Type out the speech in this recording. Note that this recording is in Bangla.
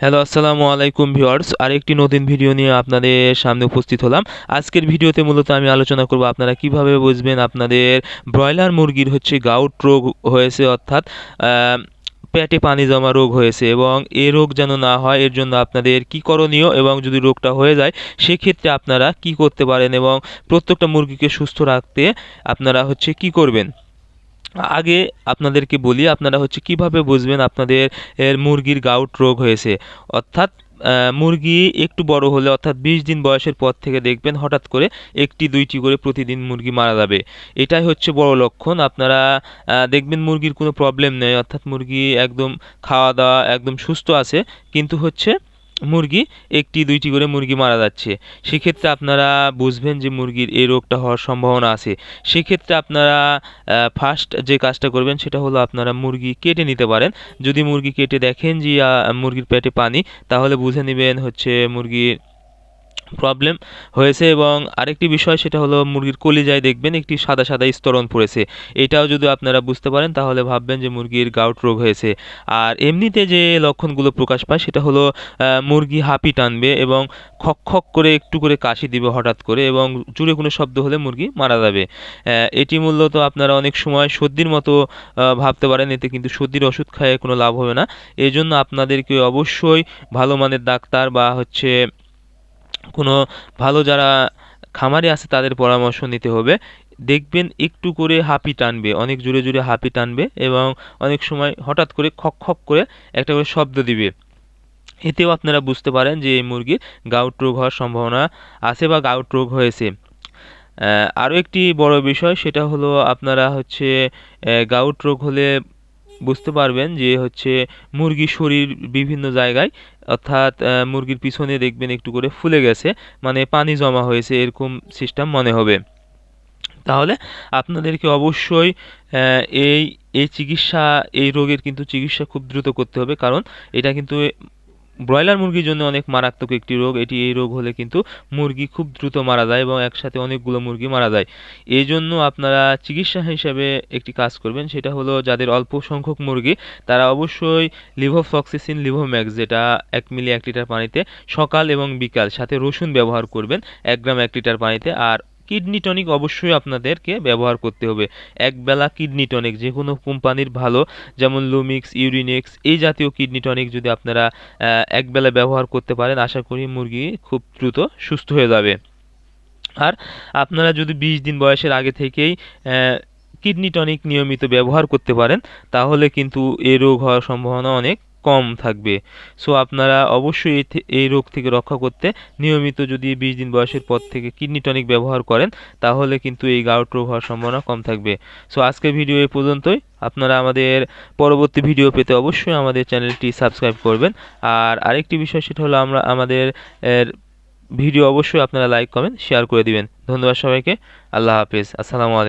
হ্যালো, আসসালামু আলাইকুম ভিউয়ার্স। আরেকটি নতুন ভিডিও নিয়ে আপনাদের সামনে উপস্থিত হলাম। আজকের ভিডিওতে মূলত আমি আলোচনা করব আপনারা কীভাবে বুঝবেন আপনাদের ব্রয়লার মুরগির হচ্ছে গাউট রোগ হয়েছে, অর্থাৎ পেটে পানি জমা রোগ হয়েছে এবং এ রোগ যেন না হয়, এর জন্য আপনাদের কি করণীয় এবং যদি রোগটা হয়ে যায়, সেক্ষেত্রে আপনারা কি করতে পারেন এবং প্রত্যেকটা মুরগিকে সুস্থ রাখতে আপনারা হচ্ছে কি করবেন? আগে আপনাদেরকে বলি, আপনারা হচ্ছে কীভাবে বুঝবেন আপনাদের এর মুরগির গাউট রোগ হয়েছে? অর্থাৎ মুরগি একটু বড় হলে, অর্থাৎ বিশ দিন বয়সের পর থেকে দেখবেন হঠাৎ করে একটি, দুইটি করে প্রতিদিন মুরগি মারা যাবে। এটাই হচ্ছে বড় লক্ষণ। আপনারা দেখবেন মুরগির কোনো প্রবলেম নেই। অর্থাৎ মুরগি একদম খাওয়া দাওয়া একদম সুস্থ আছে। কিন্তু হচ্ছে মুরগি, একটি, দুইটি করে মুরগি মারা যাচ্ছে। সেক্ষেত্রে আপনারা বুঝবেন যে মুরগির এই রোগটা হওয়ার সম্ভাবনা আছে। সেক্ষেত্রে আপনারা ফার্স্ট যে কাজটা করবেন সেটা হলো আপনারা মুরগি কেটে নিতে পারেন। যদি মুরগি কেটে দেখেন যে মুরগির পেটে পানি, তাহলে বুঝে নেবেন হচ্ছে মুরগির প্রবলেম হয়েছে এবং আরেকটি বিষয় সেটা হলো মুরগির কলিজায় দেখবেন একটি সাদা সাদা স্তরণ পড়েছে। এটাও যদি আপনারা বুঝতে পারেন তাহলে ভাববেন যে মুরগির গাউট রোগ হয়েছে। আর এমনিতে যে লক্ষণগুলো প্রকাশ পায় সেটা হলো মুরগি হাঁপি টানবে এবং খক খক করে একটু করে কাশি দিবে হঠাৎ করে এবং জুড়ে কোনো শব্দ হলে মুরগি মারা যাবে। এটি মূলত আপনারা অনেক সময় সর্দির মতো ভাবতে পারেন, এতে কিন্তু সর্দির ওষুধ খায় কোনো লাভ হবে না। এই জন্য আপনাদেরকে অবশ্যই ভালো মানের ডাক্তার বা হচ্ছে কোনো ভালো যারা খামারে আছে তাদের পরামর্শ নিতে হবে। দেখবেন একটু করে হাঁপি টানবে, অনেক জোরে জোরে হাঁপি টানবে এবং অনেক সময় হঠাৎ করে খক খক করে একটা করে শব্দ দিবে। এতেও আপনারা বুঝতে পারেন যে এই মুরগির গাউট রোগ হওয়ার সম্ভাবনা আছে বা গাউট রোগ হয়েছে। আরও একটি বড় বিষয় সেটা হলো আপনারা হচ্ছে গাউট রোগ হলে বুঝতে পারবেন যে হচ্ছে মুরগির শরীর বিভিন্ন জায়গায়, অর্থাৎ মুরগির পিছনে দেখবেন একটু করে ফুলে গেছে মানে পানি জমা হয়েছে এরকম সিস্টেম মনে হবে। তাহলে আপনাদেরকে অবশ্যই এই এই চিকিৎসা, এই রোগের কিন্তু চিকিৎসা খুব দ্রুত করতে হবে, কারণ এটা কিন্তু ব্রয়লার মুরগির জন্য অনেক মারাত্মক একটি রোগ। এটি এই রোগ হলে কিন্তু মুরগি খুব দ্রুত মারা যায় এবং একসাথে অনেকগুলো মুরগি মারা যায়। এই জন্য আপনারা চিকিৎসা হিসাবে একটি কাজ করবেন, সেটা হলো যাদের অল্প সংখ্যক মুরগি, তারা অবশ্যই লিভোফ্লক্সিসিন লিভোম্যাক্স, যেটা এক মিলি এক লিটার পানিতে সকাল এবং বিকাল, সাথে রসুন ব্যবহার করবেন, এক গ্রাম এক লিটার পানিতে। আর কিডনি টনিক অবশ্যই আপনাদেরকে ব্যবহার করতে হবে। একবেলা কিডনি টনিক যে কোনো কোম্পানির ভালো, যেমন লুমিক্স ইউরিনেক্স এই জাতীয় কিডনি টনিক যদি আপনারা একবেলা ব্যবহার করতে পারেন, আশা করি মুরগি খুব দ্রুত সুস্থ হয়ে যাবে। আর আপনারা যদি বিশ দিন বয়সের আগে থেকেই কিডনি টনিক নিয়মিত ব্যবহার করতে পারেন, তাহলে কিন্তু এ রোগ হওয়ার সম্ভাবনা অনেক কম থাকবে। সো আপনারা অবশ্যই এই রোগ থেকে রক্ষা করতে নিয়মিত যদি বিশ দিন বয়সের পর থেকে কিডনি টনিক ব্যবহার করেন, তাহলে কিন্তু এই গাউট রোগ হওয়ার সম্ভাবনা কম থাকবে। সো আজকের ভিডিও এই পর্যন্তই। আপনারা আমাদের পরবর্তী ভিডিও পেতে অবশ্যই আমাদের চ্যানেলটি সাবস্ক্রাইব করবেন। আর আরেকটি বিষয়, সেটা হলো আমরা, আমাদের ভিডিও অবশ্যই আপনারা লাইক, কমেন্ট, শেয়ার করে দিবেন। ধন্যবাদ সবাইকে। আল্লাহ হাফেজ। আসসালামু আলাইকুম।